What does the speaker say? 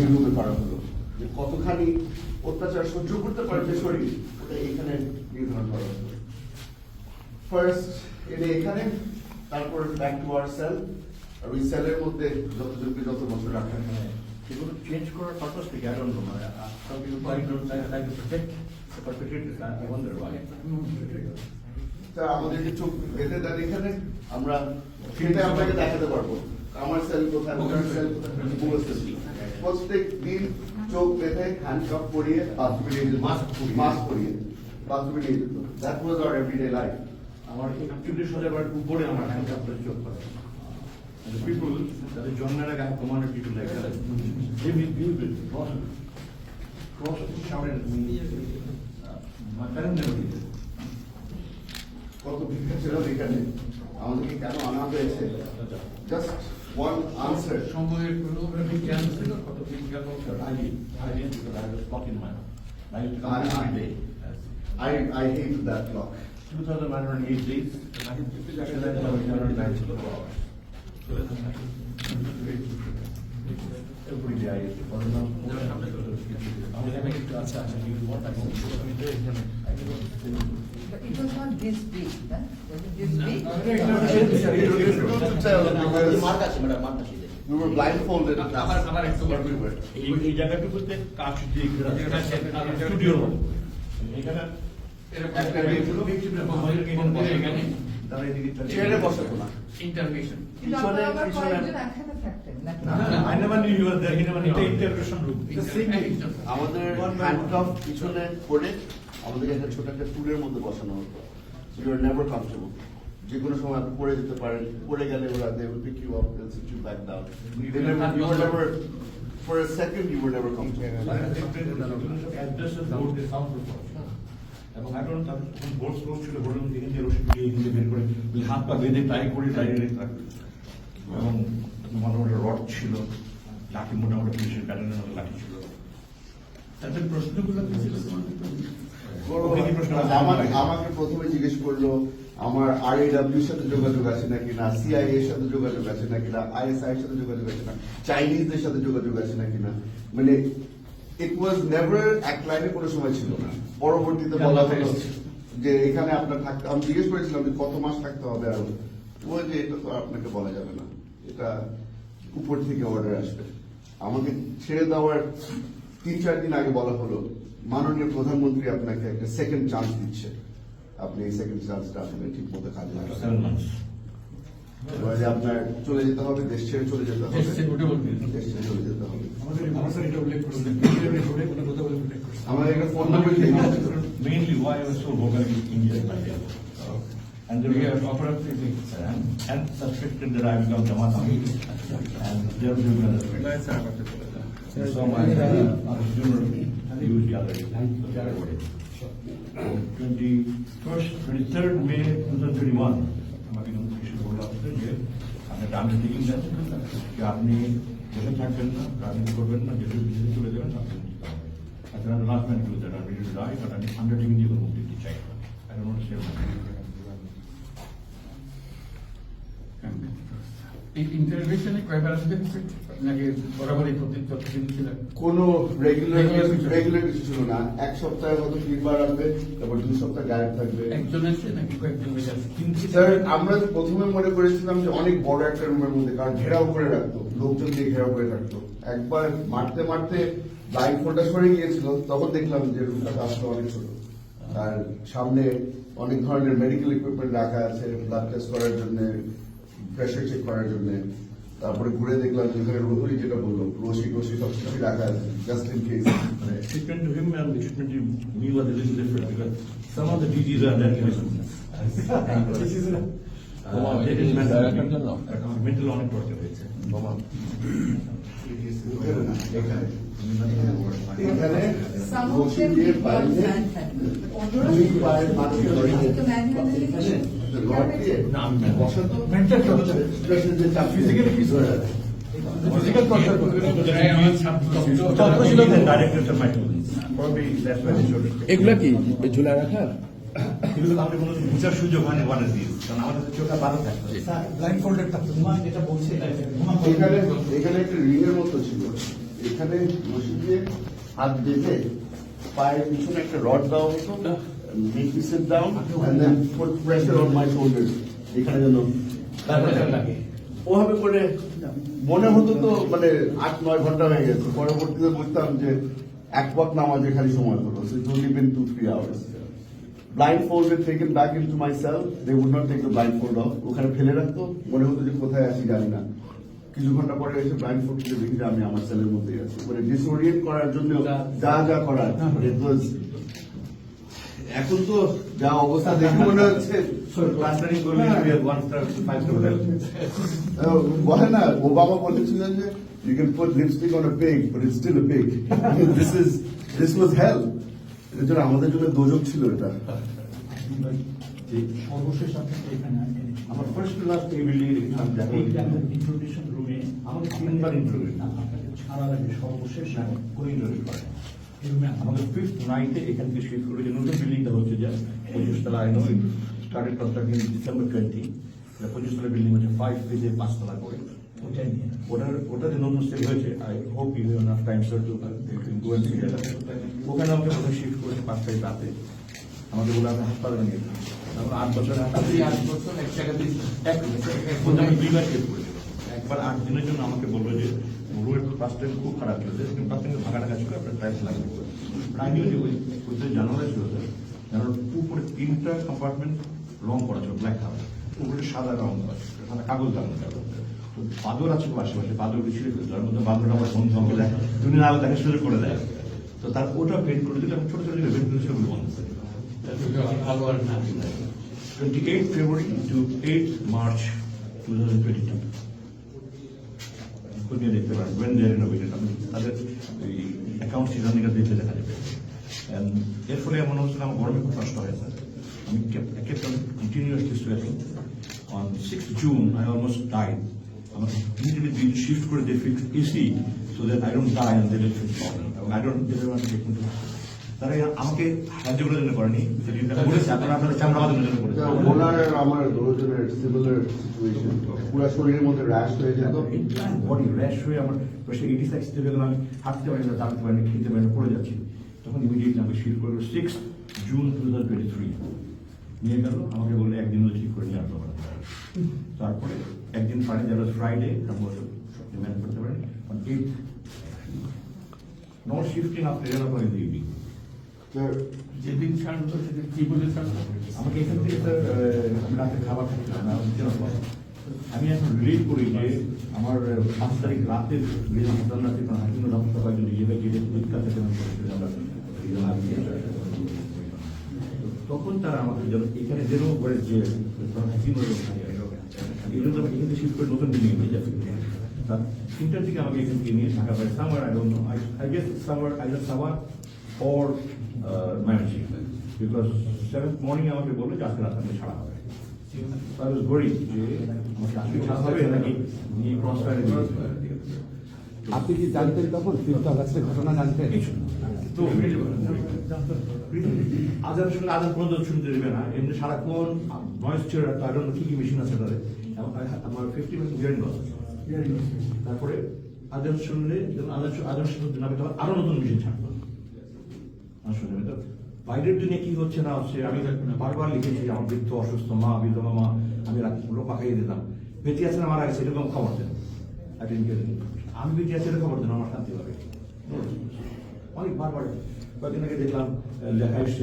এইভাবে করা হলো যে কতখানি অত্যাচার সহ্য করতে পারবে শরীর ওটা এখানে নির্ধারণ করা হলো ফার্স্ট এনে এখানে তারপর ব্যাক টু আওয়ার সেল আর ওই সেলের মধ্যে যতজনকে যত বছর রাখা হয় এগুলো চেঞ্জ করার পারপাস থেকে আই ডোন্ট নো মানে some people try to try to protect the perpetrators I wonder why তা আমাদেরকে চোখ বেঁধে দেন এখানে আমরা সেটা আপনাকে দেখাতে পারব। আমার সেল কোথায় ওনার সেল কোথায়? প্রত্যেক দিন চোখ বেঁধে হ্যান্ডকাপ পরিয়ে Mask পরিয়ে। মাস্ক পরিয়ে। বাথরুমে নিয়ে যেত। That was our everyday life আমার একচল্লিশ হাজার উপরে আমার হ্যান্ডকাপ করে চোখ করে পিপল তাদের জন্মের আগে আমি commanded people like that they will be will cross cross shouted my parent never did কত ভিক্ষা ছিল এখানে। আমাদেরকে কেন আনা হয়েছে? Just ওয়ান আনসার সময়ের কোনো বিজ্ঞান ছিল কত বিজ্ঞান I I didn't because I was spot in my I used to come every day I, I hate that clock. 2008 days, I think this is actually like our general life for hours. So every day I used to follow them. আচ্ছা আচ্ছা you want I But it was not this big, huh? Was it this big? We were blindfolded. এই দিয়ে স্টুডিওর মতো এখানে হয়ে. আমাদের পিছনে করে আমাদেরকে একটা ছোট একটা টুলের মধ্যে বসানো হতো ইউ আর নেভার কমফর্টেবল যে কোনো সময় আপনি পড়ে যেতে পারেন পড়ে গেলে ওরা they will pick you up they sit you back down you are never for a second you are never comfortable Addresses board দিয়ে sound proof করা ছিল। এবং এখন তাদের তখন বোর্ড স্ট্রোক ছিল বোর্ডের মধ্যে এখান দিয়ে দিয়ে এখান বের করে হাত পা বেঁধে টাই করে টাই রেখে এবং মোটামুটি রড ছিল লাঠি মোটামুটি পুলিশের প্যাটার্নের মতো লাঠি ছিল তাদের প্রশ্নগুলো আমাকে প্রথমে জিজ্ঞেস করল আমার আর এর সাথে যোগাযোগ আছে নাকি না? সিআইএ এর সাথে যোগাযোগ আছে নাকি না? আইএসআই এর সাথে যোগাযোগ আছে না? চাইনিজদের সাথে যোগাযোগ আছে নাকি না? মানে ইট ওয়াজ নেভার এক লাইনে কোনো সময় ছিল না। পরবর্তীতে বলা হলো যে এখানে আপনার থাকতে আমি জিজ্ঞেস করেছিলাম যে কত মাস থাকতে হবে আরও ও যে এটা তো আপনাকে বলা যাবে না। এটা উপর থেকে অর্ডার আসবে। আমাকে ছেড়ে দেওয়ার তিন চার দিন আগে বলা হলো মাননীয় প্রধানমন্ত্রী আপনাকে একটা সেকেন্ড চান্স দিচ্ছে। আপনি এই সেকেন্ড চান্সটা আসলে ঠিক মতো কাজে লাগাবেন এবারে আপনার চলে যেতে হবে দেশ ছেড়ে চলে যেতে হবে দেশ ছেড়ে চলে যেতে হবে আমাদের একটা ফোন নাম্বার দিয়ে mainly why I was so vocal in India in my day. And then we have cooperated with Sam and suspected that I become Jamatami. And there will be another friend. So my uh, funeral, you will be already. 21st, 23rd May 2021, আমাকে notification board আসছে যে আপনি terms ticking নেন যে আপনি দেশে থাকবেন না রাজনীতি করবেন না দেশের বিদেশে চলে যাবেন আপনি তাছাড়া আমি লাস্ট ম্যান টু দ্যাট আমি টু ডাই বাট আমি আন্ডার টিকিং দিয়ে কোনো দিতে চাই না আই ডোন্ট সেভ এই ইন্টারভিউ কয়বার আসবে নাকি বরাবরই প্রতি প্রতিদিন ছিল কোনো রেগুলার Regular কিছু ছিল না। রেগুলার কিছু ছিল না। এক সপ্তাহে হয়তো তিনবার আসবে তারপর দুই সপ্তাহ গায়েব থাকবে। একজন আছে নাকি কয়েকজন স্যার আমরা প্রথমে মনে করেছিলাম যে অনেক বড় একটা রুমের মধ্যে কারণ ঘেরাও করে রাখতো লোকজন দিয়ে ঘেরাও করে রাখতো। একবার মারতে মারতে সরে গিয়েছিল তখন দেখলাম যে রুমটা আসলে অনেক ছোট। আর সামনে অনেক ধরনের মেডিকেল ইকুইপমেন্ট রাখা আছে ব্লাড টেস্ট করার জন্য প্রেশার চেক করার জন্য। তারপরে ঘুরে দেখলাম যে এখানে রোহরি যেটা বলল রশি টসি সব কিছু রাখা আছে জাস্ট ইন কেস মানে to him and the treatment to me was a little different because some of the DGs are that mental অনেক torture হয়েছে এখানে এগুলা কি? ঝুলা রাখা এগুলো আমাদের কোনো বুঝার সুযোগ হয়নি কারণ আমাদের চোখটা থাকতো ব্লাইন্ড ফোল্ডেড থাকতো এখানে এখানে একটা মতো ছিল। এখানে এখানে হাত বেঁধে পায়ের পিছনে একটা রড দেওয়া হতো। Make me sit down and then put pressure on my shoulder এখানে যেন ওভাবে করে মনে হতো তো মানে আট নয় ঘণ্টা হয়ে গেছে। পরবর্তীতে বুঝতাম যে এক পথ নামাজে খালি সময় হলো so it only been two three hours. Blindfolded taken back into my cell they would not take the blindfold off ওখানে ফেলে রাখতো। মনে হতো যে কোথায় আছি জানি না। কিছু ঘণ্টা পরে এসে ব্লাইন্ডফোল্ড খুলে দেখি যে আমি আমার সেলের মধ্যে আছি। মানে ডিসওরিয়েন্ট করার জন্য যা। যা করার। it was এখন তো যা অবস্থা দেখে মনে হচ্ছে বলে না ওবামা বলেছিলেন যে you can put lipstick on a pig but it's still a pig this is this was hell এর জন্য আমাদের জন্য দোজক ছিল এটা। সর্বশেষ আপনাকে এখানে আমার ফার্স্ট ক্লাস এই বিল্ডিং দেখলাম এই আমাদের introduction আমাকে তিনবার ইন্টারভিউ না, আপনাকে ছাড়ার আগে সর্বশেষ কোনো আমাদের ফিফথ নাইটে এখান থেকে শিফট করে যে নতুন বিল্ডিংটা হচ্ছে যে পঁচিশ তলা I know started construction December twenty পঁচিশ তলা বিল্ডিং হচ্ছে ফাইভ ফেজে পাঁচতলা করে ওটাই নিয়ে ওটার ওটা যে নতুন সেল হয়েছে I hope you have time sir to ওখানে আমাকে প্রথমে শিফট করেছে পাঁচ তারিখ রাতে আমাদের বলে আমি হাসপাতালে নিয়ে তারপর আট বছর আট বছর এক জায়গাতে এক এক বছর দুইবার শিফট করেছিল। একবার আট দিনের জন্য আমাকে বলল যে রোড ফার্স্ট টাইম খুব খারাপ ছিল কিন্তু ফার্স্ট ভাঙা টাকা ছিল আপনার টাইলস লাগবে যে ওই ওই জানালা ছিল স্যার জানালার উপরে তিনটা কম্পার্টমেন্ট রং করা ছিল ব্ল্যাক কালার উপরে সাদা রং করা ছিল সাদা কাগজ ছিল তো বাদর আছে আশেপাশে বাদর ফেলতো তার মধ্যে বাদর আমার বন্ধু আমাকে দেয় তুমি না দেখা সুযোগ করে দেয়। তো তার ওটা পেন্ট করে দিলে আমি ছোট ছোট পেন্ট ছিল বন্ধ করে দিলাম ভালো আর না। 28 February to 8 March 2022. খুঁজে দেখতে পারবেন যে আমি তাদের এই অ্যাকাউন্ট সিজনিকা দিতে দেখা যাবে। এর ফলে এমন হচ্ছে আমার গরমে খুব কষ্ট হয় স্যার আমি kept on continuously sweating on six June I almost died আমার ইমিডিয়েটলি শিফট করে দিয়ে fix AC so that I don't die and they problem I don't they want take তারা আমাকে সাহায্য করার জন্য করেনি করেছে আপনারা আপনাদের চামড়া বাঁধানোর জন্য করেছে ওনার আমার দুজনের সিমিলার সিচুয়েশন পুরো শরীরের মধ্যে র্যাশ হয়ে যেত বডি র্যাশ হয়ে আমার আমি হাঁটতে পারি না দাঁড়াতে পারি না খেতে পারি না পড়ে যাচ্ছি। তখন ইমিডিয়েটলি আমাকে করল six June two thousand twenty three নিয়ে গেল আমাকে বলল একদিন হলো ঠিক করে নিয়ে আসতে পারেন তারপরে একদিন পারে ফ্রাইডে ম্যান করতে পারেন। Eight not shifting in evening যেদিন ছাড়লো সেদিন কি বলে ছাড়লো আমাকে এখান থেকে স্যার রাতে খাবার খাচ্ছিলাম না, আমি এখন রিলিভ করি যে আমার পাঁচ তারিখ রাতে রিলিজ হাসপাতাল কারণ হাকিম রহমত কয়েকজন নিজেকে গিয়ে পরীক্ষা থেকে রিজন তখন তারা আমাকে যেন এখানে যেন করে যে হাকিম এই জন্য আমি এখান থেকে শিফট করে নতুন নিয়ে যাচ্ছি তার তিনটার দিকে আমাকে এখান থেকে নিয়ে ঢাকা পাই summer I don't know I guess summer I summer or uh, managing. Because seventh morning আমাকে বলল যে আজকে রাত আমাকে ছাড়া হবে। I was worried যে আমাকে আজকে ছাড়া হবে নাকি নিয়ে ক্রস আপনি কি জানতেন তখন? আগস্টের ঘটনা জানতেন। তো আজান শুনলে আজান পর্যন্ত শুনতে দেবে না। এমনি সারাক্ষণ নয়েস আই কি কি মেশিন আছে তাদের? I- আমার ফিফটি পার্সেন্ট হিয়ারিং লস তারপরে আজান শুনলে আজান আজান শুনতে না আরও নতুন মেশিন ছাড়বো শুনে তো বাইরের দুনিয়া কি হচ্ছে না হচ্ছে, আমি বারবার লিখেছি, আমার বৃদ্ধ অসুস্থ, মা বিধবা মা আমি রাত্রিগুলো পাকাইয়ে দিতাম। বেঁচে আছেন আমার আগে সেরকম খবর দেন. আমি বেঁচে আছি খবর দেন, আমার শান্তি লাগে অনেক বারবার কয়েকদিন আগে দেখলাম লেখা এসছে